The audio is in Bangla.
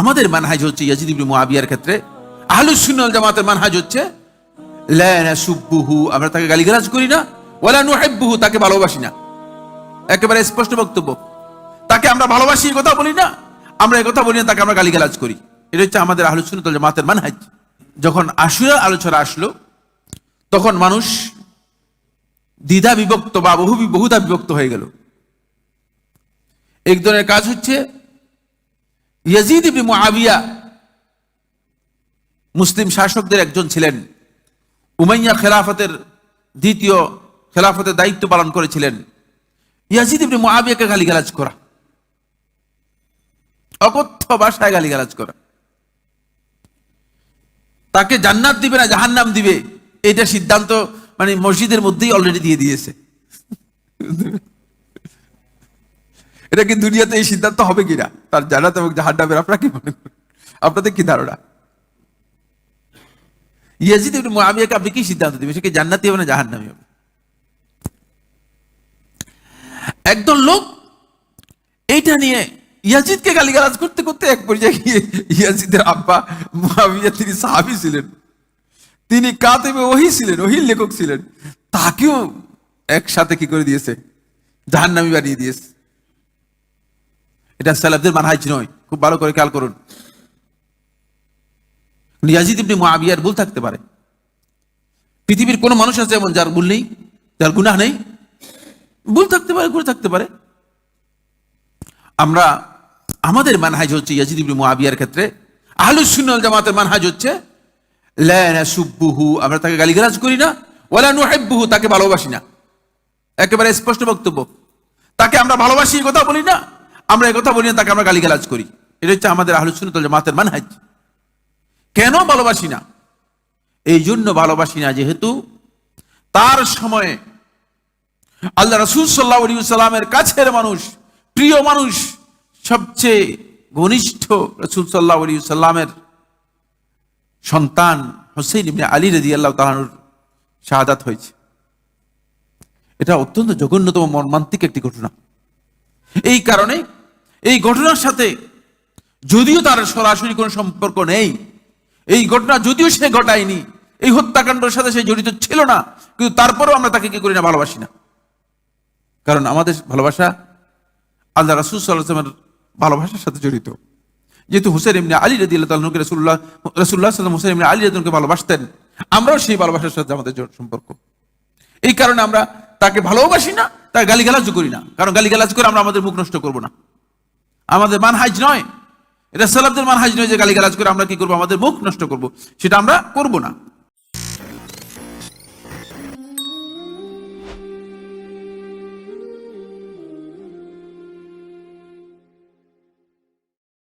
আমাদের মানহাজ হচ্ছে ইয়াজিদ মুআবিয়ার ক্ষেত্রে আহলুস সুন্নাহ ওয়াল জামাতের মানহাজ হচ্ছে, লা আমরা তাকে গালিগালাজ করি না, ওয়ালা নুহিব্বুহু, তাকে ভালোবাসি না। একেবারে স্পষ্ট বক্তব্য। তাকে আমরা ভালোবাসি কথা বলি না, আমরা কথা বলি না, তাকে আমরা গালিগালাজ করি। এটা হচ্ছে আমাদের আহলুস সুন্নাহ ওয়াল জামাতের মানহাজ। যখন আশুরা আলোচনা আসলো, তখন মানুষ দ্বিধা বিভক্ত বা বহু বহুধা বিভক্ত হয়ে গেল। এক ধরনের কাজ হচ্ছে ইয়াজিদ ইবনে মুআবিয়া মুসলিম শাসকদের একজন ছিলেন। উমাইয়া খেলাফতের দ্বিতীয় খেলাফতের দায়িত্ব পালন করেছিলেন। ইয়াজিদ ইবনে মুআবিয়াকে গালিগালাজ করা। অকথ্য ভাষায় গালিগালাজ করা। তাকে জান্নাত দিবে না জাহান্নাম দিবে, এটা সিদ্ধান্ত মানে মসজিদের মধ্যেই অলরেডি দিয়ে দিয়েছে। এটা কি দুনিয়াতে এই সিদ্ধান্ত হবে কিনা? তার জান্নাত এবং জাহান্নামের আপনারা কি মনে করেন? আপনাদের কি ধারণা? ইয়াজিদ আপনি কি সিদ্ধান্ত দিবেন? সে কি জান্নাতি হবে না হবে? একদল লোক এইটা নিয়ে ইয়াজিদকে গালিগালাজ করতে করতে এক পর্যায়ে গিয়ে ইয়াজিদের আব্বা তিনি সাহাবী ছিলেন। তিনি কাতেবে ওহি ছিলেন, ওহির লেখক ছিলেন। তাকেও একসাথে কি করে দিয়েছে? জাহান্নামি বানিয়ে দিয়েছে। এটা সালাফদের মানহাজ নয়। খুব ভালো করে খেয়াল করুন। ইয়াজিদ ইবনে মুআবিয়ার ভুল থাকতে পারে। পৃথিবীর কোন মানুষ আছে এমন যার ভুল নেই, যার গুনাহ নেই? ভুল থাকতে পারে করে থাকতে পারে। আমরা, আমাদের মানহাজ হচ্ছে ইয়াজিদ ইবনে মুআবিয়ার ক্ষেত্রে, আহলুস সুন্নাহ জামাতের মানহাজ হচ্ছে, লা নাসুব্বুহু আমরা তাকে গালিগালাজ করি না, ওয়ালা নুহিব্বুহু, তাকে ভালোবাসি না। একেবারে স্পষ্ট বক্তব্য। তাকে আমরা ভালোবাসি কথা বলি না। আমরা এই কথা বলি না, তাকে আমরা গালিগালাজ করি। এটা হচ্ছে আমাদের আহলুস সুন্নাহ ওয়াল জামাতের মানহাজ। কেন ভালোবাসি না? এই জন্য ভালোবাসি না যেহেতু তার সময়ে আল্লাহ রসুল সাল্লাহ সাল্লামের কাছের মানুষ, প্রিয় মানুষ, সবচেয়ে ঘনিষ্ঠ রসুল সাল্লাহ আলী সাল্লামের সন্তান হোসেন ইবনে আলী রদি আল্লাহ তালানুর শাহাদাত হয়েছে। এটা অত্যন্ত জঘন্যতম মর্মান্তিক একটি ঘটনা। এই কারণে এই ঘটনার সাথে যদিও তার সরাসরি কোনো সম্পর্ক নেই, এই ঘটনা যদিও সে ঘটায়নি, এই হত্যাকাণ্ডের সাথে সে জড়িত ছিল না, কিন্তু তারপরেও আমরা তাকে কি করি না, ভালোবাসি না। কারণ আমাদের ভালোবাসা আল্লাহ রাসুল সাল্লামের ভালোবাসার সাথে জড়িত। যেহেতু হুসেন এমনি আলী রদি আল্লাহ তালকে রসুল্লাহ রসুল্লাহ সাল্লাম হুসেন এমনি আলী রদুলকে ভালোবাসতেন, আমরাও সেই ভালোবাসার সাথে আমাদের সম্পর্ক। এই কারণে আমরা তাকে ভালোবাসি না, তার গালিগালাজও করি না। কারণ গালিগালাজ করে আমরা আমাদের মুখ নষ্ট করব না। আমাদের মানহাজ নয়। এটা সালাবদের মানহাজ নয় যে গালিগালাজ করে আমরা কি করব? আমাদের মুখ নষ্ট করব। সেটা আমরা করব না।